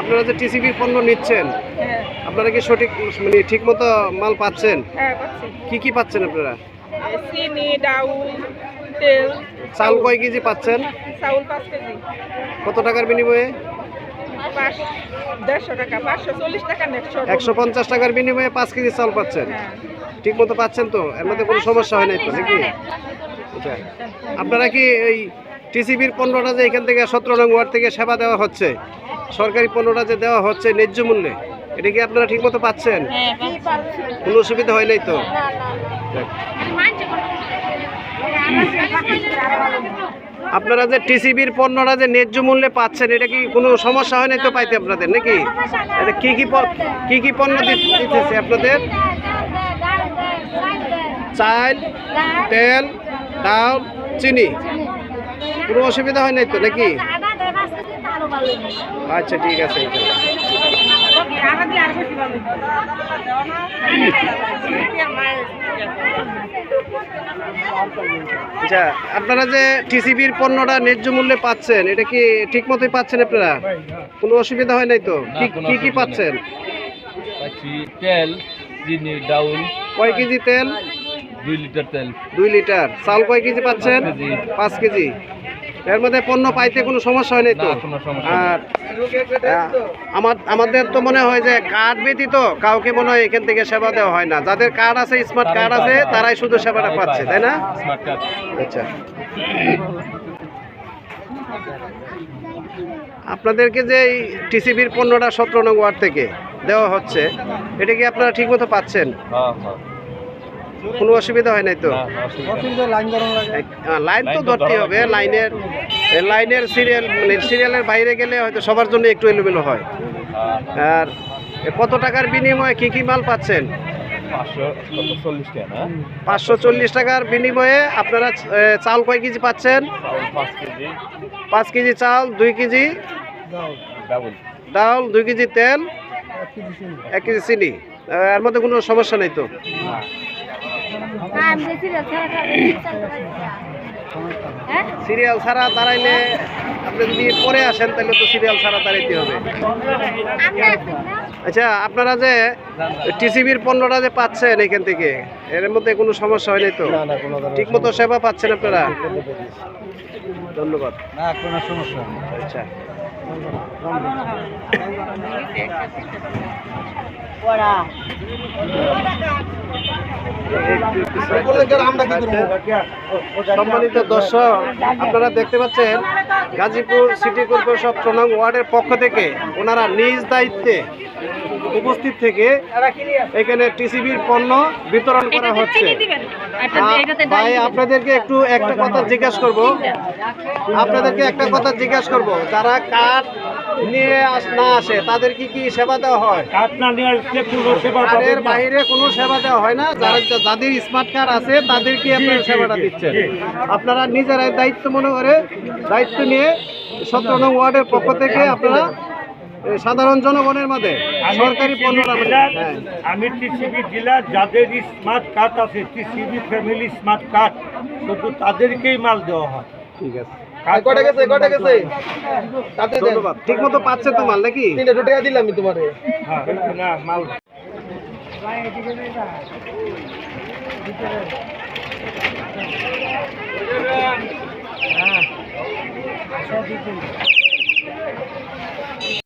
আপনারা যে টিসিবির পণ্য নিচ্ছেন হ্যাঁ। আপনারা কি সঠিক মানে ঠিক মতো মাল পাচ্ছেন? হ্যাঁ কি কি পাচ্ছেন আপনারা? চিনি ডাউল তেল। চাল কয় কেজি পাচ্ছেন? চাউল পাঁচ কেজি। কত টাকার বিনিময়ে? একশো পঞ্চাশ টাকার বিনিময়ে পাঁচ কেজি চাল পাচ্ছেন? হ্যাঁ। ঠিক মতো পাচ্ছেন তো? এর মধ্যে কোনো সমস্যা হয় নাই তো নাকি? আচ্ছা। আপনারা কি এই টিসিবির পণ্যটা যে এখান থেকে সতেরো নং ওয়ার্ড থেকে সেবা দেওয়া হচ্ছে সরকারি পণ্যটা যে দেওয়া হচ্ছে ন্যায্য মূল্যে এটা কি আপনারা ঠিক মতো পাচ্ছেন কোনো অসুবিধা হয় নাই তো? আপনারা যে টিসিবির পণ্যটা যে ন্যায্য মূল্যে পাচ্ছেন এটা কি কোনো সমস্যা হয় নাই তো পাইতে আপনাদের নাকি? এটা কি কি কি কি পণ্য দিতেছে আপনাদের? চাল তেল ডাল চিনি। কোনো অসুবিধা হয় নাই তো নাকি? আচ্ছা ঠিক আছে আচ্ছা আপনারা যে টিসিবির পণ্যটা ন্যায্য মূল্যে পাচ্ছেন এটা কি ঠিক মতোই পাচ্ছেন আপনারা? কোনো অসুবিধা হয় নাই তো? কি- কি পাচ্ছেন? পাচ্ছি তেল চিনি ডাউল। কয় কেজি তেল? দুই লিটার তেল। দুই লিটার। চাল কয় কেজি পাচ্ছেন? পাঁচ কেজি। এর মধ্যে পণ্য পাইতে কোনো সমস্যা হয় নাই। তো। আর আমার আমাদের তো মনে হয় যে কার্ড ব্যতীত কাউকে মনে হয় এখান থেকে সেবা দেওয়া হয় না। যাদের কার্ড আছে স্মার্ট কার্ড আছে তারাই শুধু সেবাটা পাচ্ছে তাই না? আচ্ছা। আপনাদেরকে যে এই টিসিবির পণ্যটা সতেরো নং ওয়ার্ড থেকে দেওয়া হচ্ছে এটা কি আপনারা ঠিকমতো পাচ্ছেন? হ্যাঁ হ্যাঁ। কোনো অসুবিধা হয় নাই তো? লাইন তো ধরতে হবে লাইনের লাইনের সিরিয়াল মানে সিরিয়ালের বাইরে গেলে হয়তো সবার জন্য একটু এলোমেলো হয়। আর কত টাকার বিনিময়ে কি কি মাল পাচ্ছেন? পাঁচশো চল্লিশ টাকার বিনিময়ে আপনারা চাল কয় কেজি পাচ্ছেন? পাঁচ কেজি। চাল দুই কেজি? ডাল। দুই কেজি তেল? এক কেজি চিনি। এর মধ্যে কোনো সমস্যা নেই তো? সিরিয়াল ছাড়া দাঁড়াইলে আপনি যদি পরে আসেন তাহলে তো সিরিয়াল ছাড়া দাঁড়াইতে হবে। আচ্ছা আপনারা যে টিসিবির পণ্যটা যে পাচ্ছেন এখান থেকে এর মধ্যে কোনো সমস্যা হয়নি তো? ঠিক মতো সেবা পাচ্ছেন আপনারা? ধন্যবাদ। না কোনো সমস্যা আচ্ছা। সম্মানিত দর্শক আপনারা দেখতে পাচ্ছেন গাজীপুর সিটি কর্পোরেশন ওয়ার্ডের পক্ষ থেকে ওনারা নিজ দায়িত্বে উপস্থিত থেকে এখানে টিসিবির পণ্য বিতরণ করা হচ্ছে। আ- ভাই আপনাদেরকে একটু একটা কথা জিজ্ঞাসা করব। আপনাদেরকে একটা কথা জিজ্ঞাসা করব। যারা কার্ড নিয়ে আস- না আসে তাদের কি কি সেবা দেওয়া হয়? কাঠ না নিয়ে আসলে কোনো সেবা পাবেন কার্ডের বাইরে কোনো সেবা দেওয়া হয় না। যারা যাদের স্মার্ট কার্ড আছে তাদেরকে আপনারা সেবাটা দিচ্ছেন। আপনারা নিজেরাই দায়িত্ব মনে করে দায়িত্ব নিয়ে সতেরো নং ওয়ার্ডের পক্ষ থেকে আপনারা সাধারণ জনগণের মাঝে আমি সরকারি পণ্যটা হ্যাঁ। আমি টিসিবি জেলার যাদের স্মার্ট কার্ড আছে টিসিবি ফ্যামিলি স্মার্ট কার্ড শুধু তাদেরকেই মাল দেওয়া হয়। ঠিক আছে। কটা গেছে কটা গেছে? তাতে দেন। ধন্যবাদ। ঠিক মতো পাচ্ছে তো মাল নাকি? তিনটা টাকা দিলাম আমি তোমারে। হ্যাঁ মাল।